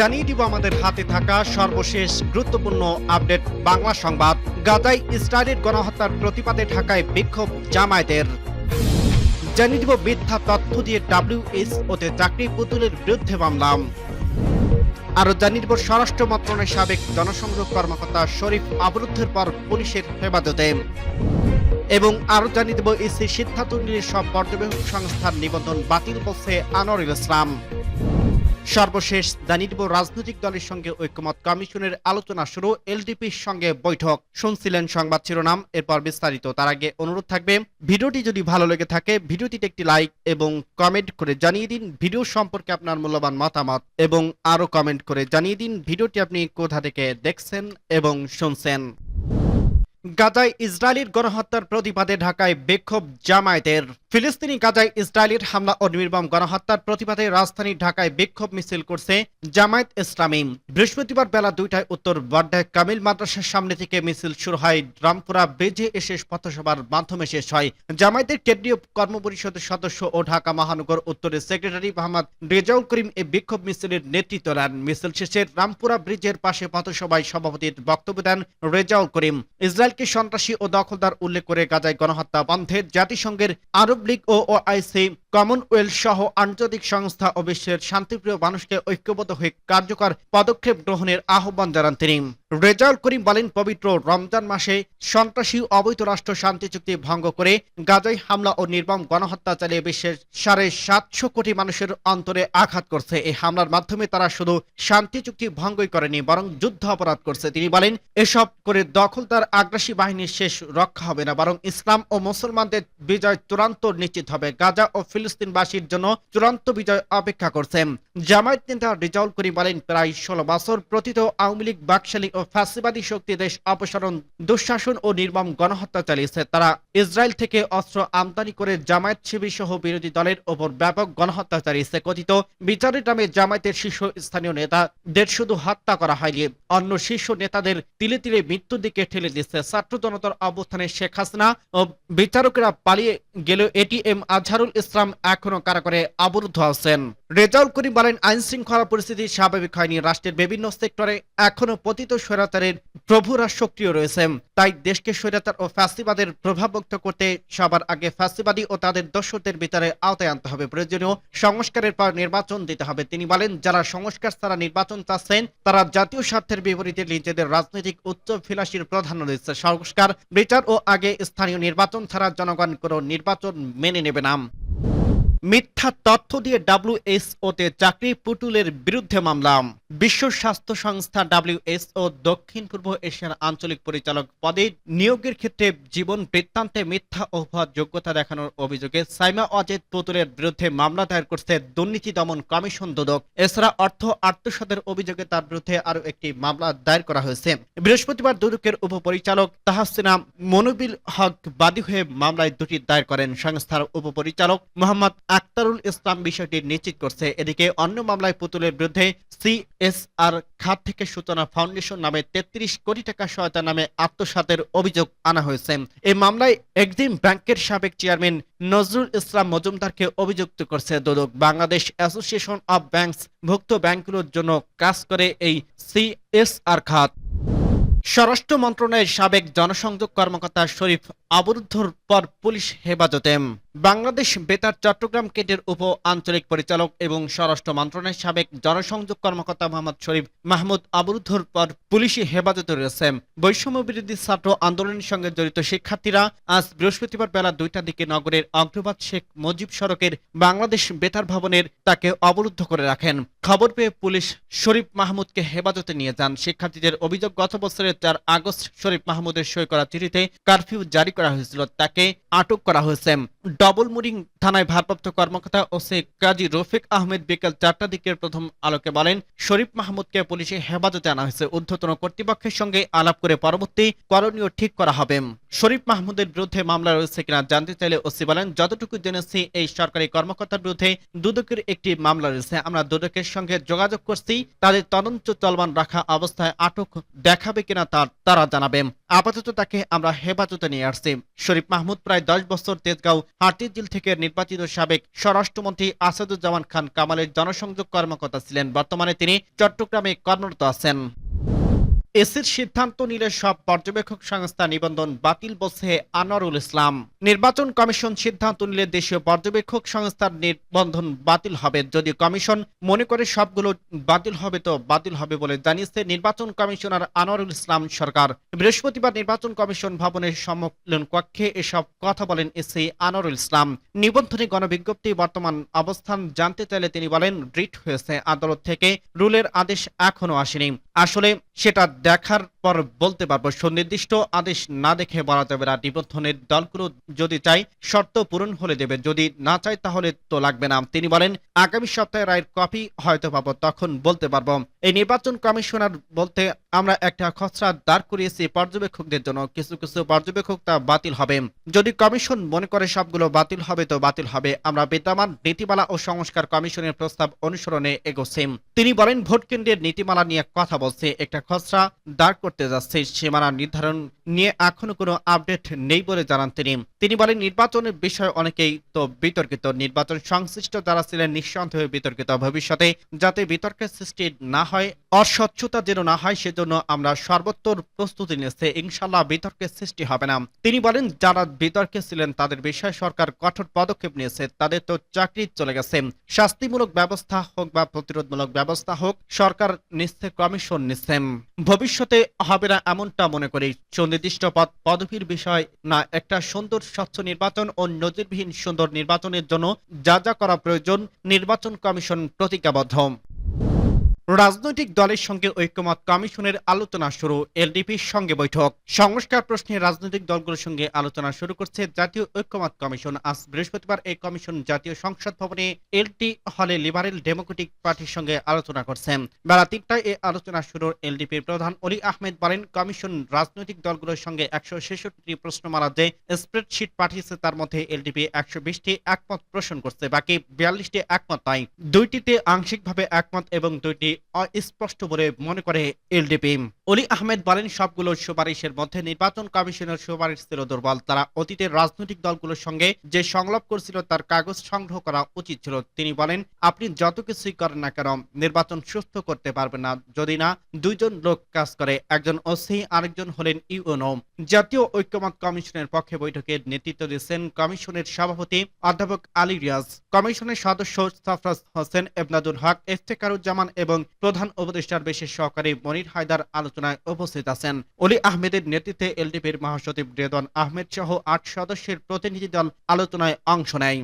জানিয়ে দিব আমাদের হাতে থাকা সর্বশেষ গুরুত্বপূর্ণ আপডেট বাংলা সংবাদ। গাজায় ইসরায়েলের গণহত্যার প্রতিবাদে ঢাকায় বিক্ষোভ জামায়াতের। জানিয়ে দিব মিথ্যা তথ্য দিয়ে ডাব্লিউএসওতে চাকরি পুতুলের বিরুদ্ধে মামলা। আরও জানিয়ে দিব স্বরাষ্ট্র মন্ত্রণালয়ের সাবেক জনসংযোগ কর্মকর্তা শরীফ অবরুদ্ধের পর পুলিশের হেফাজতে। এবং আরও জানিয়ে দেব ইসি সিদ্ধান্ত নিয়ে সব পর্যবেক্ষক সংস্থার নিবন্ধন বাতিল বলছে আনোয়ারুল ইসলাম। সর্বশেষ দেব রাজনৈতিক দলের সঙ্গে ঐক্যমত কমিশনের আলোচনা শুরু, এলডিপির সঙ্গে বৈঠক। শুনছিলেন সংবাদ শিরোনাম, এরপর বিস্তারিত। তার আগে অনুরোধ থাকবে, ভিডিওটি যদি ভালো লেগে থাকে, ভিডিওটিতে একটি লাইক এবং কমেন্ট করে জানিয়ে দিন ভিডিও সম্পর্কে আপনার মূল্যবান মতামত এবং আরও কমেন্ট করে জানিয়ে দিন ভিডিওটি আপনি কোথা থেকে দেখছেন এবং শুনছেন। গাজায় ইসরায়েলের গণহত্যার প্রতিবাদে ঢাকায় বিক্ষোভ জামায়াতের। ফিলিস্তিনি গাজায় ইসরায়েলের হামলা ও নির্মম গণহত্যার প্রতিবাদে রাজধানী ঢাকায় বিক্ষোভ মিছিল করছে জামায়াত ইসলামী। বৃহস্পতিবার বেলা দুইটায় উত্তর বড্ডায় কামিল মাদ্রাসার সামনে থেকে মিছিল শুরু হয়। রামপুরা ব্রিজে এসে পথসভার মাধ্যমে শেষ হয়। জামায়াতের কেন্দ্রীয় কর্মপরিষদের সদস্য ও ঢাকা মহানগর উত্তরের সেক্রেটারি মোহাম্মদ রেজাউল করিম এই বিক্ষোভ মিছিলের নেতৃত্ব নেন মিছিল শেষে রামপুরা ব্রিজের পাশে পথসভায় সভাপতির বক্তব্য দেন রেজাউল করিম। ইসরায়েলকে সন্ত্রাসী ও দখলদার উল্লেখ করে গাজায় গণহত্যা বন্ধে জাতিসংঘের আরব লীগ ও ওআইসি, কমনওয়েলথ সহ আন্তর্জাতিক সংস্থা ও বিশ্বের শান্তিপ্রিয় মানুষকে ঐক্যবদ্ধ হয়ে কার্যকর পদক্ষেপ গ্রহণের আহ্বান জানান তিনি। রেজাউল করিম বলেন, পবিত্র রমজান মাসে সন্ত্রাসী অবৈধ রাষ্ট্র শান্তি চুক্তি ভঙ্গ করে গাজায় হামলা ও নির্মম গণহত্যা চালিয়ে বিশ্বের সাড়ে সাতশো কোটি মানুষের অন্তরে আঘাত করছে। এই হামলার মাধ্যমে তারা শুধু শান্তি চুক্তি ভঙ্গই করেনি, বরং যুদ্ধ অপরাধ করছে। তিনি বলেন, এসব করে দখলদার আগ্রাসী বাহিনীর শেষ রক্ষা হবে না, বরং ইসলাম ও মুসলমানদের বিজয় চূড়ান্ত নিশ্চিত হবে। গাজা ও ফিলিস্তিনবাসীর জন্য চূড়ান্ত বিজয় অপেক্ষা করছে জামায়াত নেতা রিজাউল করিম বলেন, প্রায় ষোলো বছর প্রতীত আওয়ামী লীগ বাকশালী ফ্যাসিবাদী শক্তি দেশ অপসারণ, দুঃশাসন ও নির্মম গণহত্যা চালিয়েছে। তারা ইসরায়েল থেকে অস্ত্র আমদানি করে জামায়াত শিবির সহ বিরোধী দলের ওপর ব্যাপক গণহত্যা চালিয়েছে। কথিত, বিচারের নামে জামায়াতের শীর্ষ স্থানীয় নেতাদের শুধু হত্যা করা হয়নি, অন্য শীর্ষ নেতাদের তিলে তিলে মৃত্যুর দিকে ঠেলে দিচ্ছে ছাত্র জনতার অবস্থানে শেখ হাসিনা ও বিচারকেরা পালিয়ে গেলেও এটিএম আজহারুল ইসলাম এখনও কারাগারে অবরুদ্ধ আছেন। রেজাউল করিম বলেন আইন শৃঙ্খলা পরিস্থিতি স্বাভাবিক হয়নি। রাষ্ট্রের বিভিন্ন সেক্টরে এখনও পতিত স্বৈরাচারের প্রভুরা সক্রিয় রয়েছে। তাই দেশকে স্বৈরাচার ও ফ্যাসিবাদের প্রভাবমুক্ত করতে সবার আগে ফ্যাসিবাদী ও তাদের দর্শকদের ভিতরে আওতায় আনতে হবে। প্রয়োজনীয় সংস্কারের পর নির্বাচন দিতে হবে। তিনি বলেন, যারা সংস্কার ছাড়া নির্বাচন চাচ্ছেন, তারা জাতীয় স্বার্থের বিপরীতে নিজেদের রাজনৈতিক উচ্চ ফিলাসির প্রাধান্য দিচ্ছে। সংস্কার, বিচার ও আগে স্থানীয় নির্বাচন ছাড়া জনগণ কোনো নির্বাচন মেনে নেবে না। মিথ্যা তথ্য দিয়ে ডাব্লিউএসওতে চাকরি পুটুলের বিরুদ্ধে মামলা। বিশ্ব স্বাস্থ্য সংস্থা ডাব্লিউএসও দক্ষিণ পূর্ব এশিয়ার আঞ্চলিক পরিচালক পদে নিয়োগের ক্ষেত্রে জীবন বৃত্তান্তে মিথ্যা ভুয়া যোগ্যতা দেখানোর অভিযোগে সাইমা অজেদ পুতুলের বিরুদ্ধে মামলা দায়ের করছে দুর্নীতি দমন কমিশন দুদক। এছাড়া অর্থ আত্মসাতের অভিযোগে তার বিরুদ্ধে আরও একটি মামলা দায়ের করা হয়েছে। বৃহস্পতিবার দুদকের উপপরিচালক তাহাসিনা মনুবিল হক বাদী হয়ে মামলায় দুটি দায়ের করেন। সংস্থার উপপরিচালক মোহাম্মদ আক্তারুল ইসলাম বিষয়টি নিশ্চিত করছে। এদিকে অন্য মামলায় পুতুলের বিরুদ্ধে সিএসআর খাত থেকে সূচনা ফাউন্ডেশন নামে তেত্রিশ কোটি টাকা সহায়তা নামে আত্মসাতের অভিযোগ আনা হয়েছে। এই মামলায় একদিন ব্যাংকের সাবেক চেয়ারম্যান নজরুল ইসলাম মজুমদারকে অভিযুক্ত করছে দুদক। বাংলাদেশ অ্যাসোসিয়েশন অব ব্যাংকস ভুক্ত ব্যাংকগুলোর জন্য কাজ করে এই সিএসআর খাত। স্বরাষ্ট্র মন্ত্রণালয়ের সাবেক জনসংযোগ কর্মকর্তা শরীফ অবরুদ্ধর পর পুলিশ হেফাজতে। বাংলাদেশ বেতার চট্টগ্রাম কেন্দ্রের উপ আঞ্চলিক পরিচালক এবং স্বরাষ্ট্র মন্ত্রণালয়ের সাবেক জনসংযোগ কর্মকর্তা মোহাম্মদ শরীফ মাহমুদ আবরুদ্ধর পর পুলিশি হেফাজতে রয়েছে। বৈষম্য বিরোধী ছাত্র আন্দোলনের সঙ্গে জড়িত শিক্ষার্থীরা আজ বৃহস্পতিবার বেলা দুইটার দিকে নগরের অগ্রবাদ শেখ মুজিব সড়কের বাংলাদেশ বেতার ভবনের তাকে অবরুদ্ধ করে রাখেন। খবর পেয়ে পুলিশ শরীফ মাহমুদকে হেফাজতে নিয়ে যান। শিক্ষার্থীদের অভিযোগ, গত বছরের চার আগস্ট শরীফ মাহমুদের সই করা চিঠিতে কারফিউ জারি করা হয়েছিল। তাকে আটক করা হয়েছে। ডবল মুরিং থানায় ভারপ্রাপ্ত কর্মকর্তা ওসি কাজী রফিক আহমেদ বিকেল চারটার দিকের প্রথম আলোকে বলেন, শরীফ মাহমুদকে পুলিশে হেফাজতে আনা হয়েছে। ঊর্ধ্বতন কর্তৃপক্ষের সঙ্গে আলাপ করে পরবর্তী করণীয় ঠিক করা হবে। শরীফ মাহমুদের বিরুদ্ধে মামলা রয়েছে কিনা জানতে চাইলে ওসি বলেন, যতটুকু জেনেছি, এই সরকারি কর্মকর্তার বিরুদ্ধে দুদকের একটি মামলা রয়েছে। আমরা দুদকের সঙ্গে যোগাযোগ করছি, তাদের তদন্ত চলমান রাখা অবস্থায় আটক দেখাবে কিনা তার তারা জানাবেন আপাতত তাকে আমরা হেফাজতে নিয়ে আসছি। শরীফ মাহমুদ প্রায় দশ বছর তেজগাঁও হাটির জেল থেকে নির্বাচিত সাবেক স্বরাষ্ট্রমন্ত্রী আসাদুজ্জামান খান কামালের জনসংযোগ কর্মকর্তা ছিলেন। বর্তমানে তিনি চট্টগ্রামে কর্মরত আছেন। এসির সিদ্ধান্ত নিলে সব পর্যবেক্ষক সংস্থা নিবন্ধন বাতিল বলছে আনোয়ারুল ইসলাম। নির্বাচন কমিশন সিদ্ধান্ত নিলে দেশীয় পর্যবেক্ষক সংস্থার নিবন্ধন বাতিল হবে। যদি কমিশন মনে করে সবগুলো বাতিল হবে তো বাতিল হবে বলে জানিয়েছে নির্বাচন কমিশনার আনোয়ারুল ইসলাম সরকার। বৃহস্পতিবার নির্বাচন কমিশন ভবনের সম্মেলন কক্ষে এসব কথা বলেন এসি আনোয়ারুল ইসলাম। নিবন্ধনে গণবিজ্ঞপ্তি বর্তমান অবস্থান জানতে চাইলে তিনি বলেন, রিট হয়েছে আদালত থেকে। রুলের আদেশ এখনও আসেনি। আসলে সেটা দেখার পর বলতে পারব, সুনির্দিষ্ট আদেশ না দেখে বলা যাবে না। নিবন্ধনের দলগুলো যদি চাই শর্ত পূরণ হলে দেবে। যদি না চাই তাহলে তো লাগবে না। তিনি বলেন, আগামী সপ্তাহে রায়ের কপি হয়তো পাবো। তখন বলতে পারব, এই নির্বাচন কমিশনার বলতে, আমরা একটা খসড়া দাঁড় করিয়েছি পর্যবেক্ষকদের জন্য। কিছু কিছু পর্যবেক্ষক তা বাতিল হবে। যদি কমিশন মনে করে সবগুলো বাতিল হবে, তো বাতিল হবে। আমরা বিদ্যমান নীতিমালা ও সংস্কার কমিশনের প্রস্তাব অনুসরণে এগোচ্ছি। তিনি বলেন ভোট কেন্দ্রের নীতিমালা নিয়ে কথা বলছে। একটা খসড়া দাঁড় করতে যাচ্ছে, সীমানা নির্ধারণ নিয়ে এখনও কোনো আপডেট নেই বলে জানান তিনি। তিনি বলেন নির্বাচনের বিষয়ে অনেকেই তো বিতর্কিত। নির্বাচন সংশ্লিষ্ট যারা ছিলেন নিঃসন্দেহে বিতর্কিত ভবিষ্যতে। যাতে বিতর্কের সৃষ্টি না হয়, অস্বচ্ছতা যেন না হয়, সেজন্য আমরা সর্বোত্তর প্রস্তুতি নিয়েছে। ইনশাল্লাহ বিতর্কের সৃষ্টি হবে না। তিনি বলেন, যারা বিতর্কে ছিলেন, তাদের বিষয়ে সরকার কঠোর পদক্ষেপ নিয়েছে। তাদের তো চাকরি চলে গেছে। শাস্তিমূলক ব্যবস্থা হোক বা প্রতিরোধমূলক ব্যবস্থা হোক, সরকার নিচ্ছে কমিশন নিচ্ছেন ভবিষ্যতে হবে না এমনটা মনে করি, সুনির্দিষ্ট পদ, পদবীর বিষয় না, একটা সুন্দর, স্বচ্ছ নির্বাচন ও নজিরবিহীন সুন্দর নির্বাচনের জন্য যা যা করা প্রয়োজন, নির্বাচন কমিশন প্রতিজ্ঞাবদ্ধ। রাজনৈতিক দলের সঙ্গে ঐক্যমত কমিশনের আলোচনা শুরু এলডিপির সঙ্গে বৈঠক। সংস্কার প্রশ্নে রাজনৈতিক দলগুলোর সঙ্গে আলোচনা শুরু করছে জাতীয় ঐক্যমত কমিশন। আজ বৃহস্পতিবার এই কমিশন জাতীয় সংসদ ভবনে এলটি হলে লিবারেল ডেমোক্রেটিক পার্টির সঙ্গে আলোচনা করছেন। বেলা তিনটায় এই আলোচনা শুরু এলডিপির প্রধান অলি আহমেদ বলেন, কমিশন রাজনৈতিক দলগুলোর সঙ্গে একশো ছেষট্টি প্রশ্নমালা যে স্প্রেডশিট পাঠিয়েছে তার মধ্যে এলডিপি একশো বিশটি একমত পোষণ করছে, বাকি বিয়াল্লিশটি একমত নাই। দুইটিতে আংশিকভাবে একমত এবং দুইটি অস্পষ্ট বলে মনে করে এলডিপি। অলি আহমেদ বলেন, সবগুলো সুপারিশের মধ্যে নির্বাচন কমিশনের সুপারিশ ছিল দুর্বল। তারা অতীতের রাজনৈতিক দলগুলোর সঙ্গে যে সংলাপ করছিল, তার কাগজ সংগ্রহ করা উচিত ছিল। তিনি বলেন, আপনি যত কিছুই করেন না কেন, নির্বাচন সুস্থ করতে পারবেন না। যদি না, দুইজন লোক কাজ করে, একজন ওসি, আরেকজন হলেন ইউএনও। জাতীয় ঐক্যমত কমিশনের পক্ষে বৈঠকে নেতৃত্ব দিচ্ছেন কমিশনের সভাপতি অধ্যাপক আলী রিয়াজ। কমিশনের সদস্য সাফরাজ হোসেন, এবনাদুল হক ইফতেকারুজ্জামান এবং প্রধান উপদেষ্টার বিশেষ সহকারী মনির হায়দার আলোচনায় উপস্থিত আছেন। অলি আহমেদের নেতৃত্বে এলডিপির মহাসচিব রেদন আহমেদ সহ আট সদস্যের প্রতিনিধি দল আলোচনায় অংশ নেয়।